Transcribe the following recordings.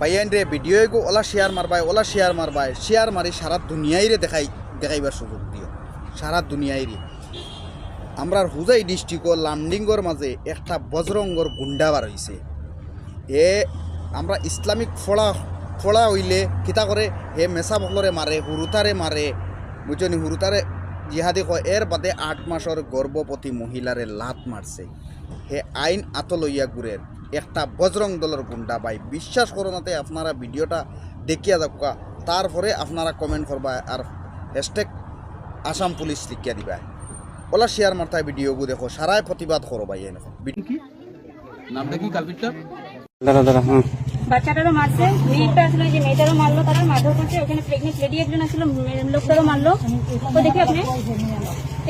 বাইয়ান রে ভিডিও গো ওলা শেয়ার মারবাই ওলা শেয়ার মারবাই শেয়ার মারি সারা দুনিয়াই রে দেখাই দেখাইবার সুযোগ দিও। সারা দুনিয়াই রে আমরা হুজাই ডিস্ট্রিক্ট লামডিংগর মাঝে একটা বজরঙ্গর গুন্ডা বার হইছে। এ আমরা ইসলামিক ফোড়া ফোড়া হইলে কিতা করে? হে মেসা বকলরে মারে হুরুতারে মারে বুঝনি হুরুতারে জিহাদি কয় এর বাদে আট মাসর গর্ভবতী মহিলারে লাত মারছে হে আইন আত লইয়া ঘুরের একটা বজরং দলের গুন্ডা। ভাই বিশ্বাস করো নাতে আপনারা ভিডিওটা দেখিয়া দেখা তারপরে আপনারা কমেন্ট করবা আর হ্যাশট্যাগ আসাম পুলিশ লিখিয়া দিবা। ওলা শেয়ার মারতায় ভিডিওগু দেখো সারাই প্রতিবাদ করো ভাই এনেখন নামটা কি কালপিটটা? দাদা দাদা হ্যাঁ বাচ্চাটারও মারছে মেয়েটা আসলে যে মেয়েটারও মারলো তারা মারধর করছে ওখানে প্রেগনেন্ট লেডি একজন আসলো লোকটারও মারলো। তো দেখি আপনি?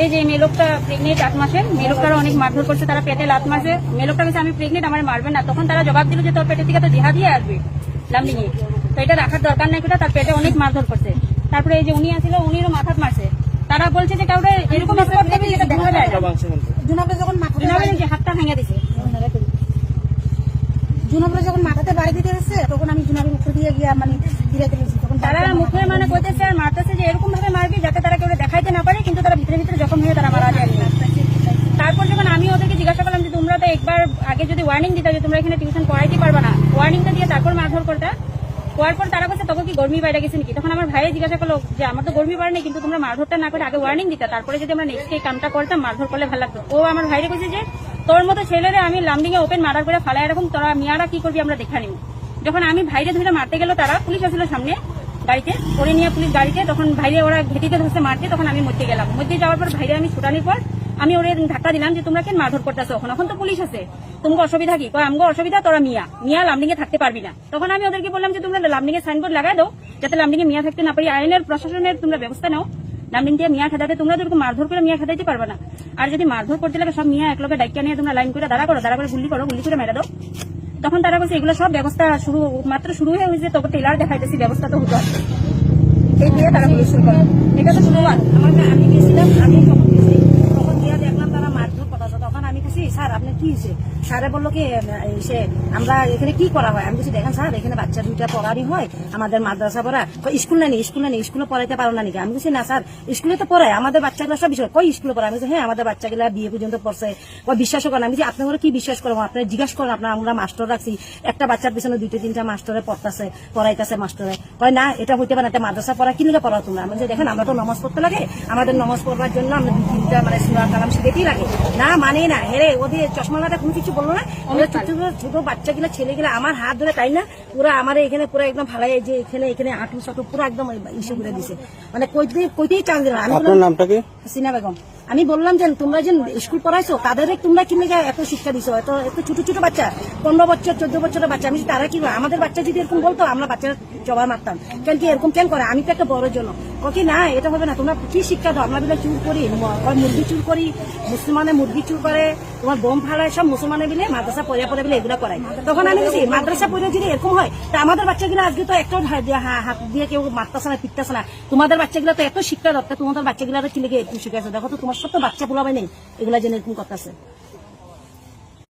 এই যে মেয়ে লোকটা প্রেগনেন্ট আট মাসের মেয়ে লোকটারও অনেক মারধর করছে তারা পেটে লাত মাসে মেয়ে লোকটা কাছে আমি প্রেগনেন্ট আমার মারবে না। তখন তারা জবাব দিল যে তোর পেটের থেকে তো দেহা দিয়ে আসবে লামডিঙে তো এটা রাখার দরকার নাই কোটা তার পেটে অনেক মারধর করছে। তারপরে এই যে উনি আসছিল উনিরও মাথাত মারছে। তারা বলছে যে কাউকে এরকম দেখা যায় যখন হাতটা ভেঙে দিছে। জুনাবরে যখন মাথাতে বাড়ি দিতে এসছে তখন আমি জুনাবের মুখ দিয়ে গিয়া মানে ধীরে ধীরে তখন তারা মুখে মানে কইতেছে আর মারতেছে যে এরকম ভাবে মারবি যাতে তারা কেউ দেখাইতে না পারে কিন্তু তারা ভিতরে ভিতরে জখম হয়ে তারা মারা যায়। তারপর যখন আমি ওদেরকে জিজ্ঞাসা করলাম যে তোমরা তো একবার আগে যদি ওয়ার্নিং দিতে যে তোমরা এখানে টিউশন পড়াইতে পারবে না ওয়ার্নিংটা দিয়ে তারপর মারধর করতে। হওয়ার পর তারা বলছে তখন কি গরমি বাইরে গেছে নাকি? তখন আমার ভাইয়ে জিজ্ঞাসা করল যে আমার তো গরমি বাড়ে নেই কিন্তু তোমরা মারধরটা না করে আগে ওয়ার্নিং দিতে তারপরে যদি আমরা নেক্সট এই কামটা করতাম মারধর করলে ভালো লাগতো। ও আমার ভাইরে কইছে যে তোর মতো ছেলেরে আমি লামডিং এ ওপেন মার্ডার করে ফালাই এরকম, তোরা মিয়ারা কি করবি আমরা দেখা নিব। যখন আমি ভাইরে ধরে মারতে গেল তারা, পুলিশ আসলো সামনে গাড়িতে করে নিয়ে পুলিশ গাড়িতে, তখন ভাইরে ওরা ঘেটিতে ধরছে মারতে, তখন আমি মধ্যে গেলাম। মধ্যে যাওয়ার পর ভাইরে আমি ছুটানির পর আমি ওরে ধাক্কা দিলাম যে, তোমরা কেন মারধর করতেছো? এখন এখন তো পুলিশ আছে। তোমাকে অসুবিধা কি? কয়, আমগো অসুবিধা তোরা মিয়া। মিয়া লামডিং এ থাকতে পারবি না। তখন আমি ওদেরকে বললাম যে, তোমরা লামডিং এ সাইনবোর্ড লাগাই দাও, যাতে লামডিং এ মিয়া থাকতে না পারি। আইনের, প্রশাসনের তোমরা ব্যবস্থা নাও। লামডিং দিয়ে মিয়া খেদাতে, তোমরা যেরকম মারধর করে মিয়া খেদাইতে পারবে না। আর যদি মারধর করতে লাগে, সব মিয়া একলগে ডাইকা নিয়ে তোমরা লাইন করে দাঁড়া করো, দাঁড়া করে গুলি করো, গুলি করে মেরে দাও। তখন তারা বলছে, এগুলো সব ব্যবস্থা শুরু, মাত্র শুরু হয়ে হয়েছে তোকে টেলার দেখাইতেছি, ব্যবস্থা তো হতো আমি গেছিলাম, আমি তখন গেছি। তখন দেখলাম তারা মারধর আমি বলছি স্যার, আপনি কি হয়েছে স্যারে বলল কি সে আমরা এখানে কি করা হয়? আমি বলছি দেখেন স্যার, এখানে বাচ্চা দুইটা পড়ারই হয়, আমাদের মাদ্রাসা পড়া স্কুল নেই স্কুল নেই, স্কুলে পড়াইতে পারো না নাকি? আমি বলছি না, স্যার, স্কুলে তো পড়ায়, আমাদের বাচ্চাগুলো সব বিষয় কই স্কুলে পড়ায়? আমি হ্যাঁ আমাদের বাচ্চাগুলা বিয়ে পর্যন্ত পড়ছে, কই, বিশ্বাসও করেন আমি বলছি আপনারা কি বিশ্বাস করব আপনারা জিজ্ঞাসা করেন, আপনার আমরা মাস্টার রাখছি, একটা বাচ্চার পিছনে দুইটা, তিনটা মাস্টারে পড়তাছে, পড়াইতেছে মাস্টারে। কয় না এটা হইতে পারে না মাদ্রাসা পড়া কি লিখে পড়াও তোমরা? আমি দেখেন আমরা তো নমাজ পড়তে লাগে আমাদের নমাজ পড়বার জন্য আমরা দুই তিনটা মানে সুরা কালাম শিখেতেই লাগে। না মানে না হেরে ওদের চশমালাটা কোনো কিছু বলল না? ওদের ছোট ছোট ছোট বাচ্চাগুলো ছেলেগুলো আমার হাত ধরে তাই না? পুরো আমার এখানে পুরো একদম ফালাই যে এখানে এখানে আটু সাটু পুরো একদম ইস্যু করে দিছে। মানে কইতে কইতেই চান্স দিল না। আমি নামটা কি? হাসিনা বেগম। আমি বললাম যে তোমরা যে স্কুল পড়াইছো তাদের তোমরা কি এত শিক্ষা দিছো? এত এত ছোট ছোট বাচ্চা, পনেরো বছর, চোদ্দ বছরের বাচ্চা। আমি তারা কি? আমাদের বাচ্চা যদি এরকম বলতো, আমরা বাচ্চারা জবাই মারতাম। কেন কি এরকম কেন করে? আমি তো একটা বড় জন্য ওকে না এটা হবে না। তোমরা কি শিক্ষা দাও? আমরা বিলে চুর করি। মুরগি চুর করি, মুসলমানে মুরগি চুর করে, তোমার বোম ফালায় সব মুসলমানে বিলে মাদ্রাসা পড়ে পড়ে বিলে এগুলো করায়। তখন আমি বলছি, মাদ্রাসা পড়ে যদি এরকম হয়, তা আমাদের বাচ্চাগুলো আজকে তো একটা হাত দিয়ে কেউ মারতেছে না, পিটতেছে না। তোমাদের বাচ্চাগুলো তো এত শিক্ষা দরকার তোমাদের বাচ্চাগুলো কি লেগে এরকম শিখেছে দেখো তো, তোমার সব তো বাচ্চা পোলাবে নেই, এগুলা জেনে এরকম করতেছে।